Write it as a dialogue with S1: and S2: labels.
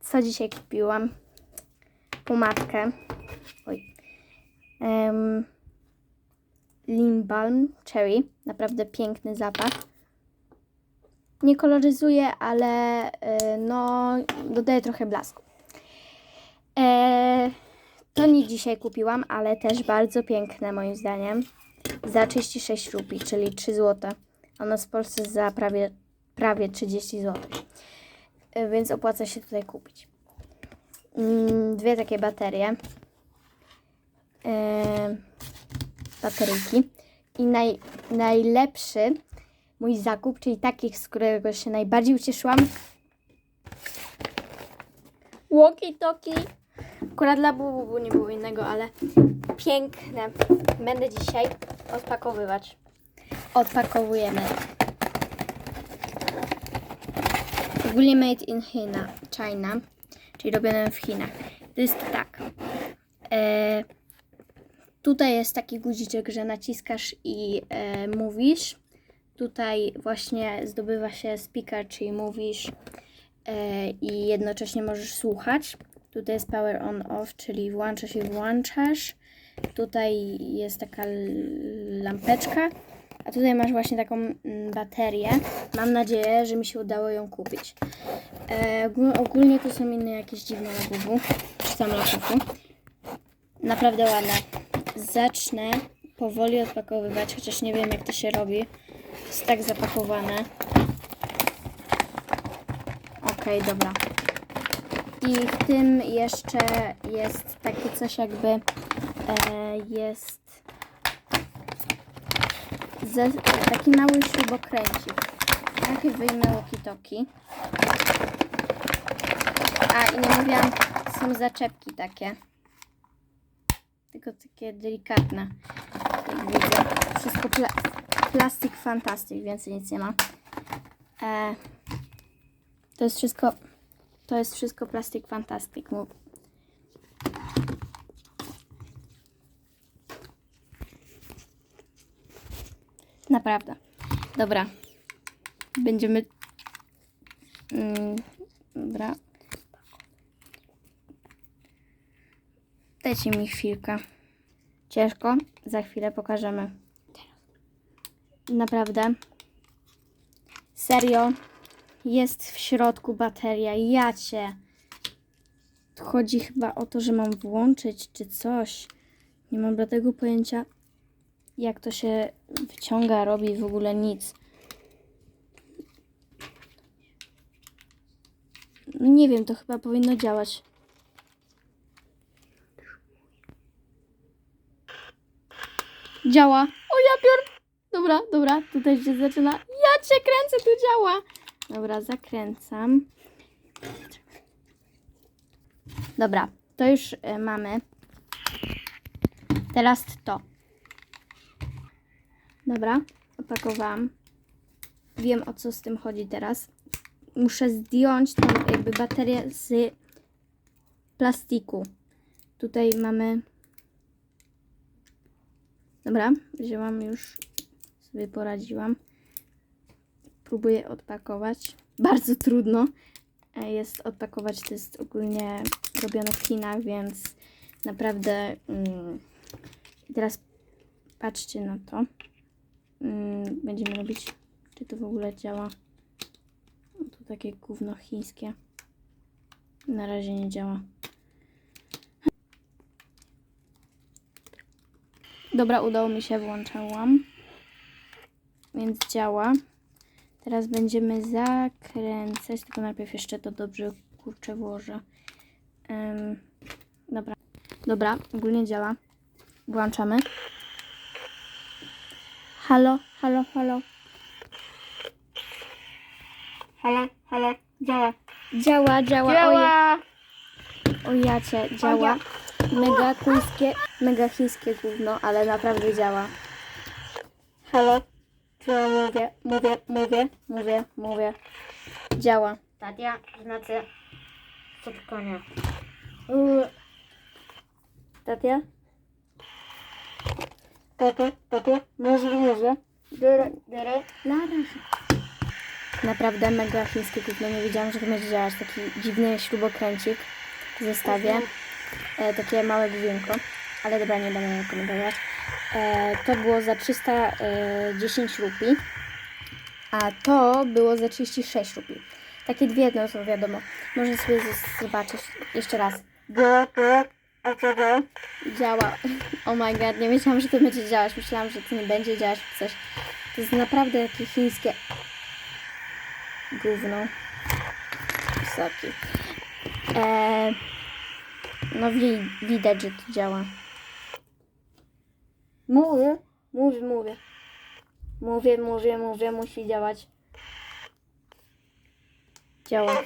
S1: co dzisiaj kupiłam? Pomadkę. Oj. Um, Limbalm Cherry. Naprawdę piękny zapach. Nie koloryzuje, ale y, no dodaje trochę blasku. E, to nie dzisiaj kupiłam, ale też bardzo piękne moim zdaniem. Za 36 rupii, czyli 3 zł. Ono w Polsce za prawie, prawie 30 zł. E, Więc opłaca się tutaj kupić. Mm, Dwie takie baterie. E, bateryjki. I naj, najlepszy mój zakup, czyli takich, z którego się najbardziej ucieszyłam. Walkie-talkie. Akurat dla Bubu nie było innego, ale piękne. Będę dzisiaj odpakowywać. Odpakowujemy. Ogólnie made in China, China, czyli robione w Chinach. To jest tak. E, tutaj jest taki guziczek, że naciskasz i e, mówisz. Tutaj właśnie zdobywa się speaker, czyli mówisz e, i jednocześnie możesz słuchać. Tutaj jest power on off, czyli włączasz i włączasz. Tutaj jest taka lampeczka, a tutaj masz właśnie taką mm, baterię. Mam nadzieję, że mi się udało ją kupić. E, ogól- ogólnie to są inne jakieś dziwne labubu, czy tam. Naprawdę ładne. Zacznę powoli odpakowywać, chociaż nie wiem jak to się robi. Jest tak zapakowane. Okej, dobra. I w tym jeszcze jest takie coś jakby e, jest ze, taki mały śrubokręcik. Najpierw wyjmę walkie-talkie. A i nie mówiłam, są zaczepki takie. Tylko takie delikatne. Jak widzę. Wszystko pla plastik fantastyk, więcej nic nie ma. E, to jest wszystko to jest wszystko plastik fantastic. Naprawdę. Dobra. Będziemy. Mm, dobra. Dajcie mi chwilkę. Ciężko. Za chwilę pokażemy. Naprawdę. Serio. Jest w środku bateria. Ja cię. Chodzi chyba o to, że mam włączyć czy coś. Nie mam dlatego pojęcia, jak to się wyciąga, robi w ogóle nic. No nie wiem, to chyba powinno działać. Działa. O ja piór. Dobra, dobra, tutaj się zaczyna. Ja cię kręcę, tu działa. Dobra, zakręcam. Dobra, to już e, mamy. Teraz to. Dobra, opakowałam. Wiem o co z tym chodzi teraz. Muszę zdjąć tą jakby baterię z plastiku. Tutaj mamy. Dobra, wzięłam już, sobie poradziłam próbuję odpakować. Bardzo trudno e, jest odpakować. To jest ogólnie robione w Chinach, więc naprawdę mm, teraz patrzcie na to. Mm, będziemy robić, czy to w ogóle działa. To takie gówno chińskie. Na razie nie działa. Dobra, udało mi się, włączałam. Więc działa. Teraz będziemy zakręcać, tylko najpierw jeszcze to dobrze kurczę włożę. Ym, dobra, dobra, ogólnie działa. Włączamy. Halo, halo, halo.
S2: Halo, halo, działa.
S1: Działa, działa.
S2: Działa!
S1: O, jacie, działa. Mega chińskie, mega chińskie gówno, ale naprawdę działa.
S2: Halo,
S1: Co mówię, mówię, mówię, mówię, mówię. Działa.
S2: Tatia, znaczy spotkania.
S1: Tatia?
S2: Tato, może, może.
S1: Dere, dere. Na razie. Naprawdę mega chińskie gówno. Nie wiedziałam, że to będzie działać. Taki dziwny śrubokręcik w zestawie. E, takie małe główienko. Ale dobra, nie będę komentować. E, to było za 310 rupii. A to było za 36 rupii. Takie dwie jedno są wiadomo. Można sobie zobaczyć jeszcze raz.
S2: To?
S1: Działa. Oh my god, nie wiedziałam, że to będzie działać. Myślałam, że to nie będzie działać czy coś. To jest naprawdę takie chińskie gówno. Wysoki. Eee, no wi- widać, że to działa. Mówię, mówię, mówię. Mówię, mówię, mówię, musi działać. Działa.